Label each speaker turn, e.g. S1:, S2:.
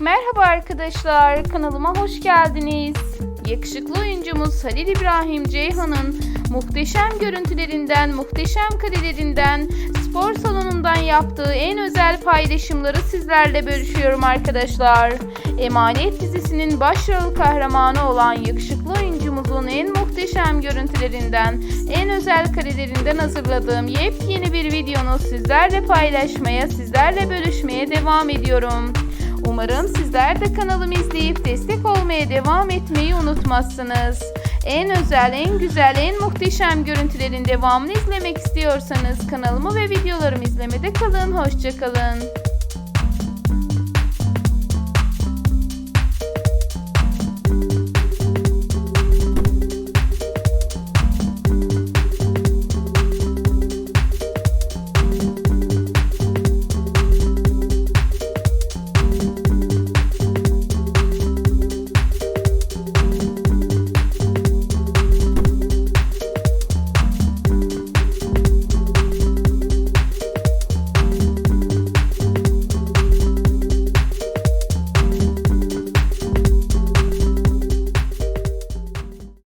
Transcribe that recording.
S1: Merhaba arkadaşlar, kanalıma hoş geldiniz. Yakışıklı oyuncumuz Halil İbrahim Ceyhan'ın muhteşem görüntülerinden, muhteşem karelerinden, spor salonundan yaptığı en özel paylaşımları sizlerle bölüşüyorum arkadaşlar. Emanet dizisinin başrol kahramanı olan yakışıklı oyuncumuzun en muhteşem görüntülerinden, en özel karelerinden hazırladığım yepyeni bir videonu sizlerle paylaşmaya, sizlerle bölüşmeye devam ediyorum. Umarım sizler de kanalımı izleyip destek olmaya devam etmeyi unutmazsınız. En özel, en güzel, en muhteşem görüntülerin devamını izlemek istiyorsanız kanalımı ve videolarımı izlemede kalın. Hoşçakalın.